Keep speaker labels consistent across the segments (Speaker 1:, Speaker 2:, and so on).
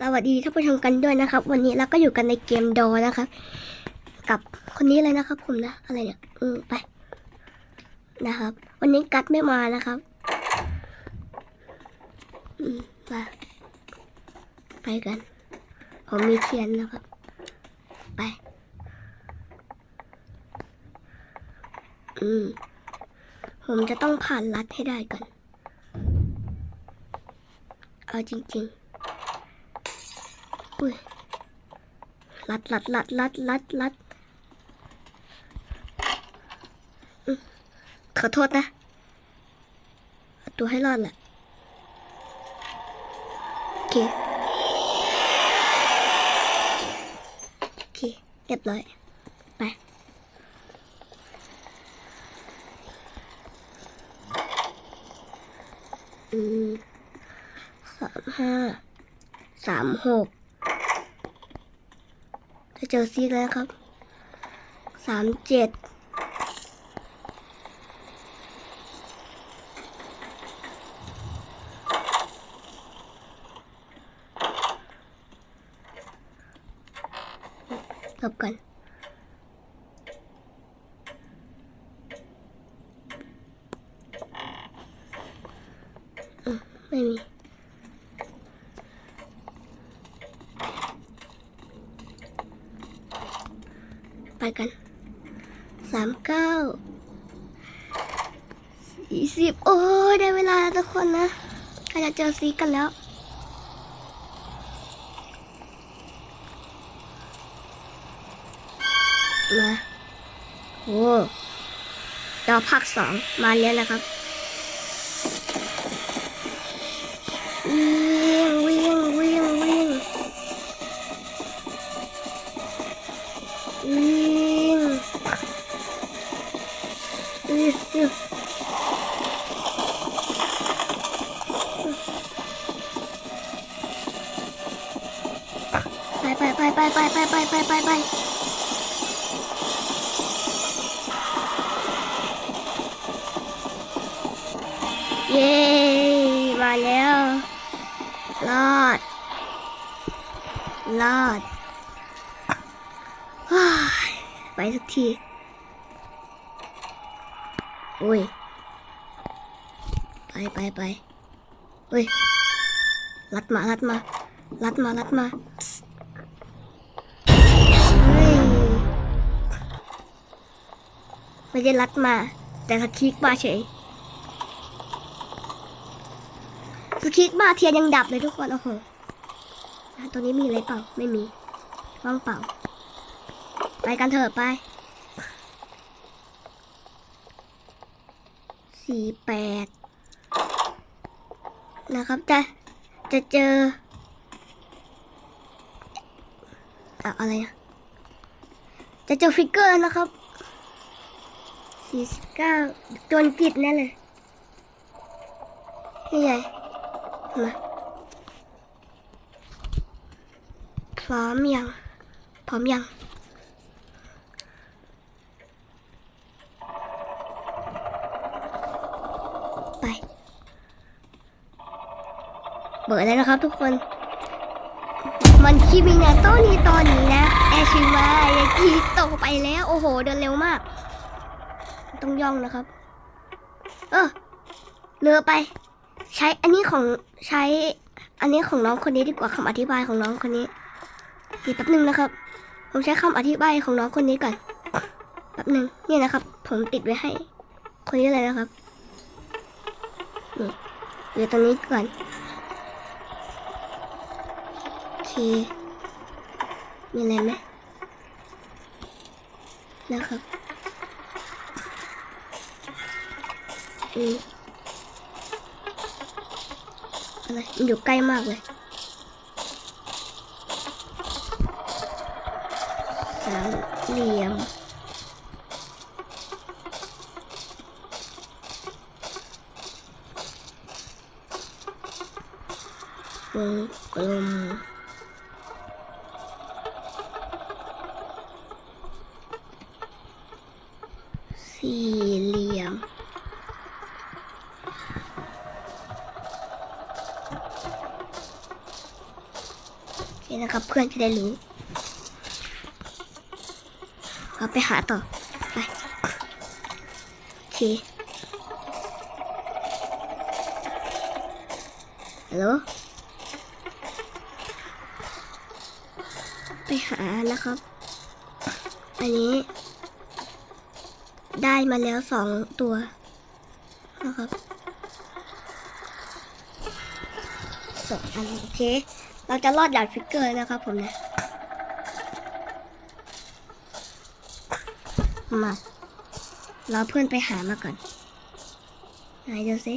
Speaker 1: สวัสดีท่านผู้ชมกันด้วยนะครับ วันนี้เราก็อยู่กันในเกมดอนะครับ กับคนนี้เลยนะครับผมนะอะไรเนี่ยอืไป นะครับ วันนี้กัดไม่มานะครับอืมมาไปกัน ผมมีเทียนนะครับ ไป อืมผมจะต้องผ่านรัดให้ได้ก่อน เอาจริง ๆ อุ้ยลัดลัดลัดลัดลัดลัดขอโทษนะ ตัวให้รอดแหละโอเคโอเคเรียบร้อย ไปอืมสามห้าสามหก เจอซีกแล้วครับสามเจ็ดหลบกันไม่มี กันสามเก้าสี่สิบโอ้ยได้เวลาแล้วทุกคนนะใครจะเจอซีกันแล้วมาโอ้ดาวภาคสองมาแล้วนะครับ ไปไปไปไปไปไปไปไปไปไปเย้ มาแล้ว รอด รอด ไปสักที อุ้ย ไปไปไปอุ้ยรัดมารัดมารัดมารัดมาเฮ้ยไม่ได้รัดมา แต่สคลิกมาเฉยสคลิกมาเทียนยังดับเลยทุกคนโอ้โหตัวนี้มีอะไรเปล่าไม่มีว่างเปล่า ไปกันเถอะไปสี่แปด นะครับจะจะเจออะอะไรนะจะเจอฟิกเกอร์นะครับสี่สิบเก้าจนกิดแน่เลยนี่ไงมาพร้อมยัง พร้อมยัง เบิดแล้วนะครับทุกคน มันคิมินาโตนี้ตอนนี้นะ แอชิมายากิตกไปแล้ว โอ้โห เดินเร็วมาก ต้องย่องนะครับ เออเรือไป ใช้อันนี้ของใช้ อันนี้ของน้องคนนี้ดีกว่าคำอธิบายของน้องคนนี้อีกแป๊บนึงนะครับ ผมใช้คำอธิบายของน้องคนนี้ก่อนแป๊บนึงนี่นะครับ ผมติดไว้ให้ คนนี้เลยนะครับนี่อยู่ตรงนี้ก่อน มีอะไรไหมนะครับอืมอะไรอยู่ใกล้มากเลยสามเหลี่ยมวงกลม นี่นะครับเพื่อนจะได้รู้เอาไปหาต่อ ไปโอเคฮัลโหลไปหานะครับ อันนี้ ได้มาแล้วสองตัวนะครับสองอันโอเค เราจะรอดด่านฟิกเกอร์นะครับผมนะ มาเราเพื่อนไปหามาก่อน ไหนดูสิ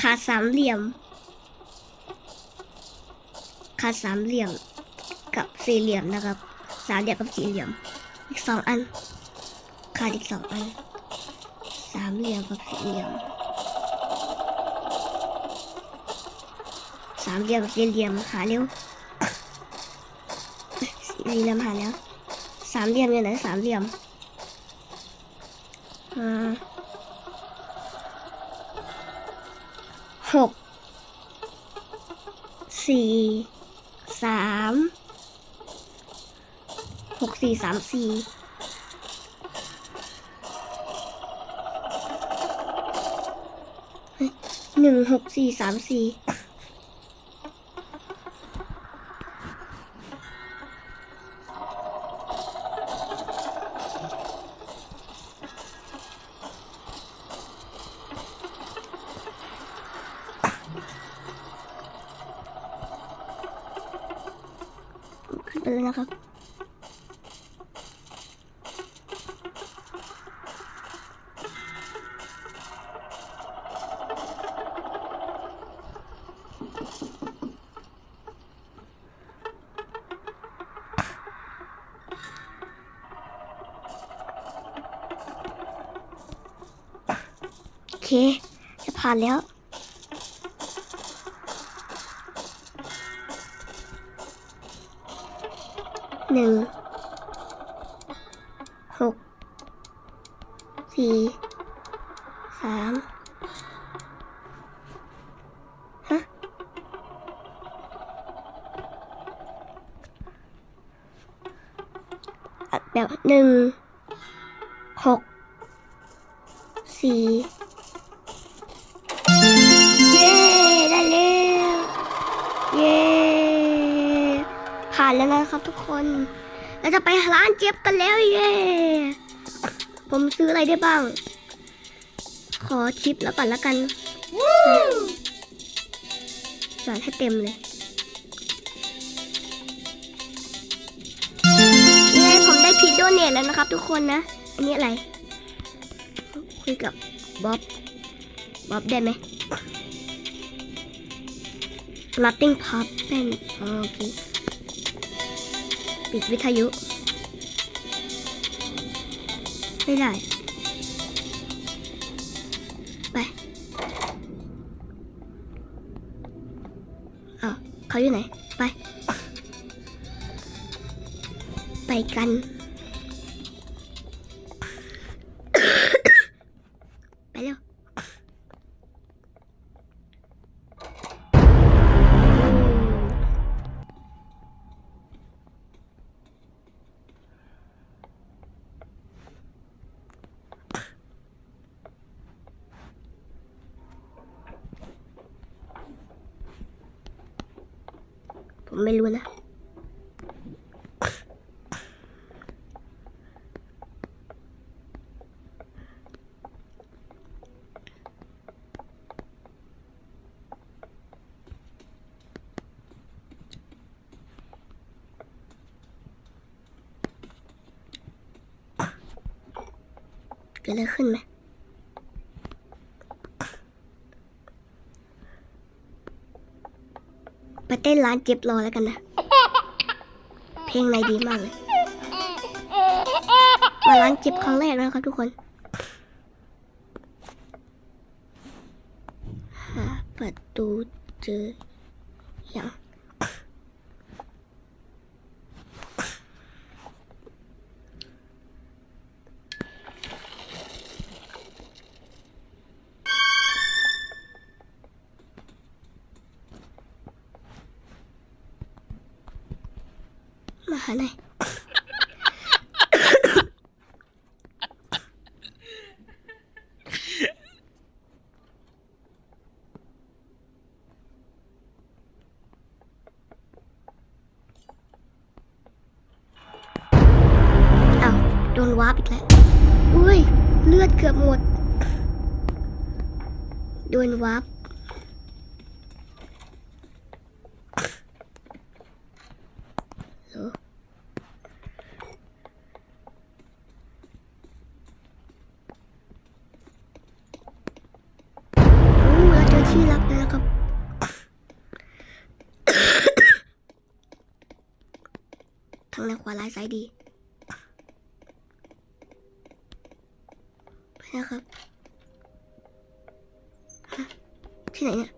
Speaker 1: ขาดสามเหลี่ยม ขาดสามเหลี่ยมกับสี่เหลี่ยมนะครับ สามเหลี่ยมกับสี่เหลี่ยม อีกสองอัน ขาดอีกสองอัน สามเหลี่ยมกับสี่เหลี่ยมามเหลี่ยมสี่เหลี่ยมหาเร็วสี่เหลี่ยมหาแล้ว สามเหลี่ยมอยู่ไหนสามเหลี่ยมหกสี่สามหกสี่สามสี่หนึ่งหกสี่สามสี่ เคจะผ่านแล้ว หนึ่ง หก สี่ ย้ผมซื้ออะไรได้บ้าง ขอชิปแล้วก่อนแล้วกันจอดให้เต็มเลยนี่ไงผมได้พีโดเนตแล้วนะครับทุกคนนะ อันนี้อะไร คุยกับบ๊อบ บ๊อบได้ไหม Nothing pop เป็นอ๋อโอเค ปิดวิทยุ ไม่ได้ ไปอ้าวเขาอยู่ไหน ไป ไปกัน เกิดอะไรขึ้นไหมไปเต้นร้านเจ็บรอแล้วกันนะ เพลงไหนดีมากเลย มาร้านเจ็บครั้งแรกนะครับทุกคนหาประตูเจอ มาหาหน่อย อ้าว โดนวาร์ปอีกแล้ว อุ้ย เลือดเกือบหมด โดนวาร์ปเหรอโอ้ ที่รักแล้วครับทางด้านขวาลายซ้ายดีไปนะครับฮะที่ไหนเนี่ย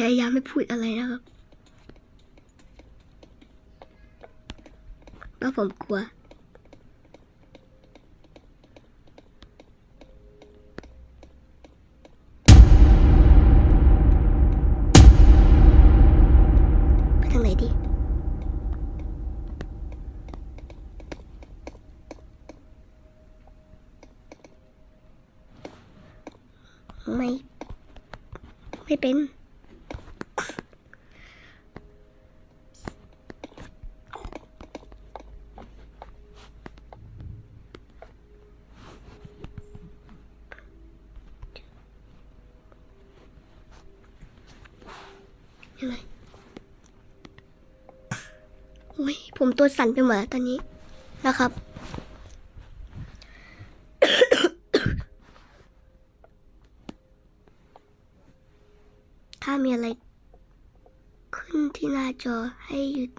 Speaker 1: พยายามไม่พูดอะไรนะครับเพราะผมกลัว ไปทางไหนดีไม่ ไม่เป็น ยังไงโอ้ย ผม ตัวสั่นไปหมดตอนนี้นะครับ ถ้ามีอะไรขึ้นที่หน้าจอให้หยุด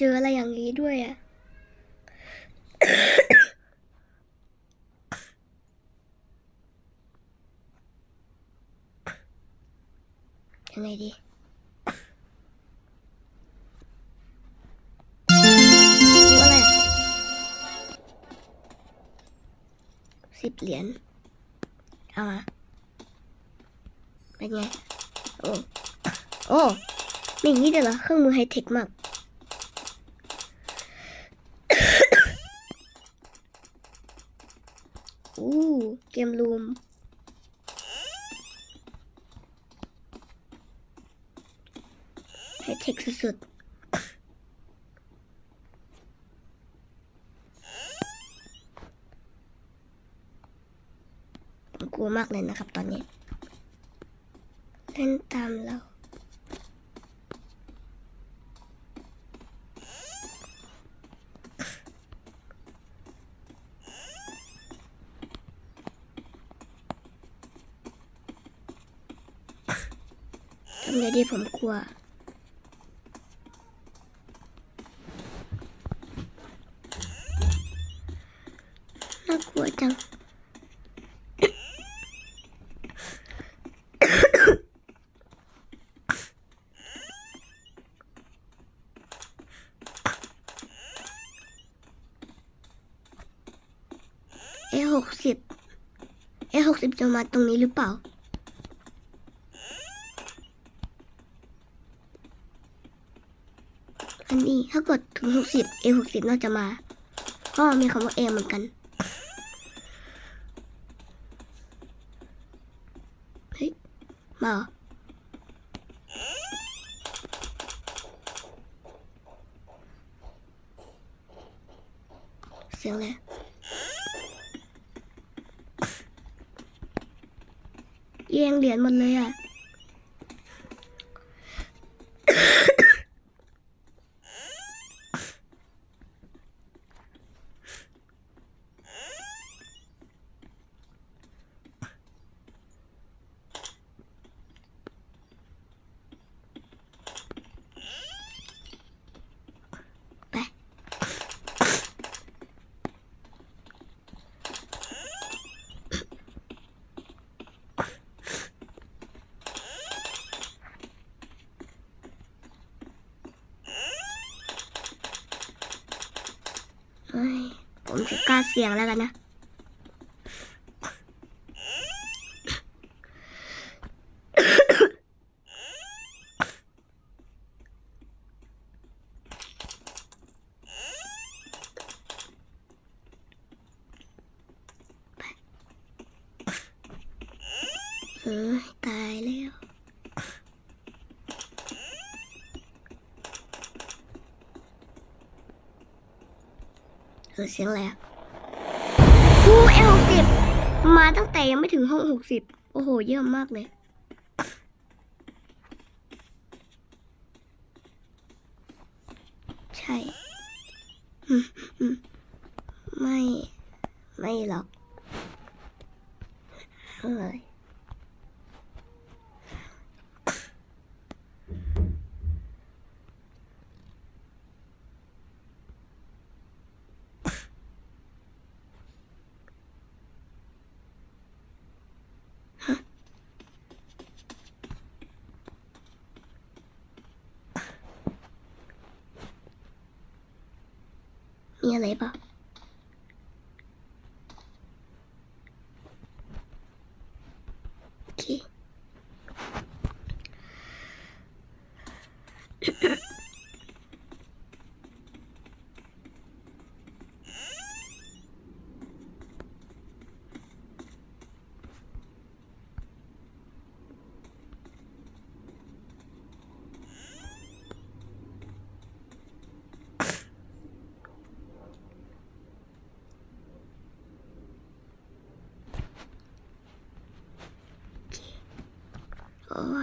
Speaker 1: เจออะไรอย่างนี้ด้วยอะยังไงดีว่อะไรอะสิบเหรียญ เอามา เป็นไง โอ้ โอ้มีอย่างนี้เด้วยเหรอ เครื่องมือไฮเทคมาก อู้เกมรูม ไฮเทค สุด ผมกลัวมากเลยนะครับตอนนี้ เล่นตามเราทำไงดีผมกลัว น่ากลัว จัง เอหกสิบเอหกสิบจะมาตรงนี้หรือเปล่าอันนี้ถ้ากดถึงหกสิบเอหกสิบน่าจะมา ก็มีคำว่าเอเหมือนกัน มาเหรอเสียงอะไรแย่งเหรียญหมดเลยอะ ไป เฮ้ย ผมจะ กล้าเสี่ยงแล้วกันนะเฮ้ยตายแล้วเออเสียงอะไรอะกูเอลหกสิบ มาตั้งแต่ยังไม่ถึงห้องหกสิบโอ้โห เยอะมากเลย ใช่ ไม่ ไม่หรอกเฮ้ย มีอ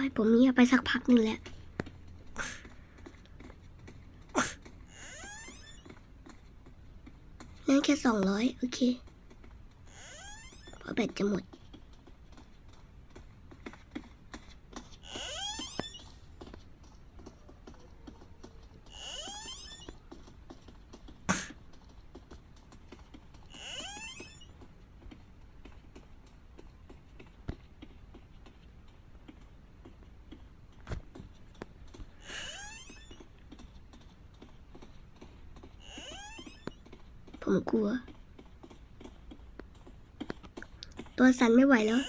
Speaker 1: อยผมเงียบไปสักพักหนึ่งแล้วนั่นแค่สองร้อยโอเคเพราะแบตจะหมด ผมกลัว ตัวสั่นไม่ไหวแล้ว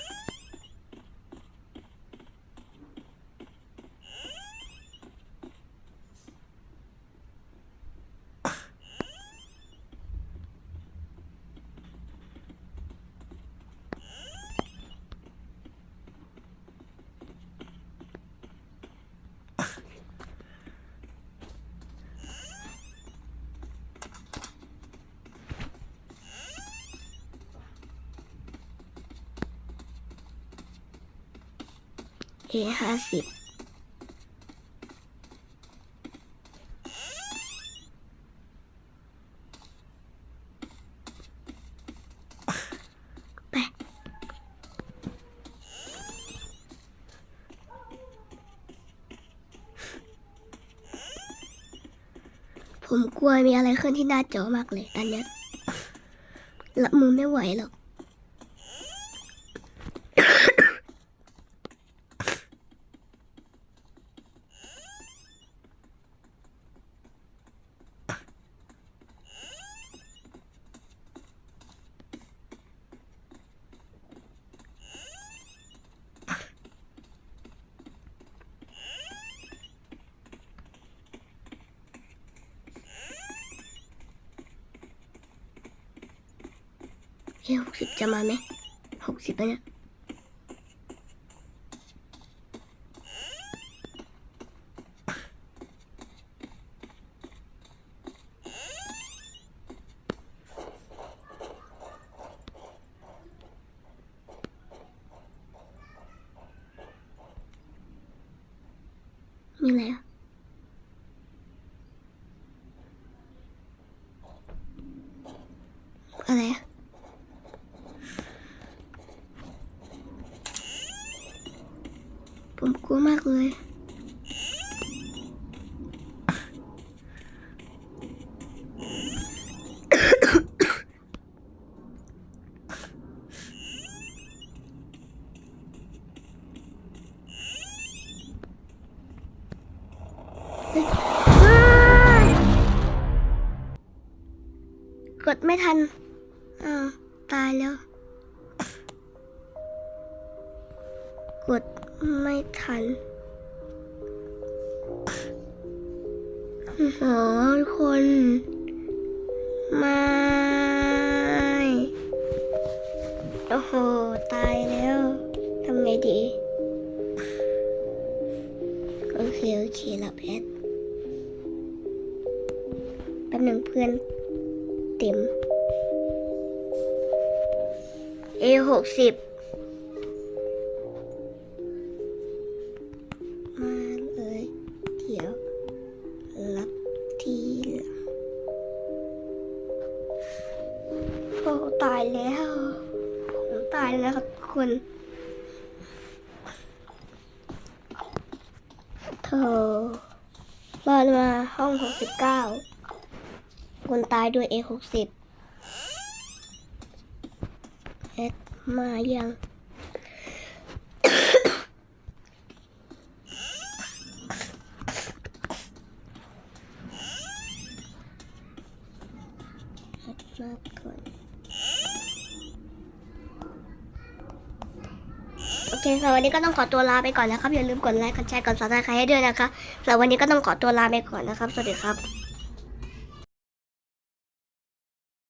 Speaker 1: เอห้าสิบไปผมกลัวมีอะไรขึ้นที่หน้าจอมากเลยตอนเนี้ยรับมือไม่ไหวหรอก เฮ้หกสิบจะมาไหมหกสิบแล้วเนี่ย มีอะไรอะ อะไรอะ ผมกลัวมากเลย กดไม่ ทันอ้าวตายแล้ว กดไม่ทันโอ้โหทุกคนไม่โอ้โห ตายแล้ว ทำไงดี โอเค โอเครับแอดแป๊บหนึ่งเพื่อนเต็ม หกสิบมาเลยเดี๋ยวรับทีหลังโอ้ตายแล้วผมตายแล้วครับทุกคนโธ่รอดมาห้องหกสิบเก้าคนตายด้วย A หกสิบเอ็ด มายัง มาก่อนโอเคสำหรับวันนี้ก็ต้องขอตัวลาไปก่อนนะครับ อย่าลืมกดไลค์ กดแชร์ กดซับสไครต์ให้ด้วยนะคะสำหรับวันนี้ก็ต้องขอตัวลาไปก่อนนะครับ สวัสดีครับ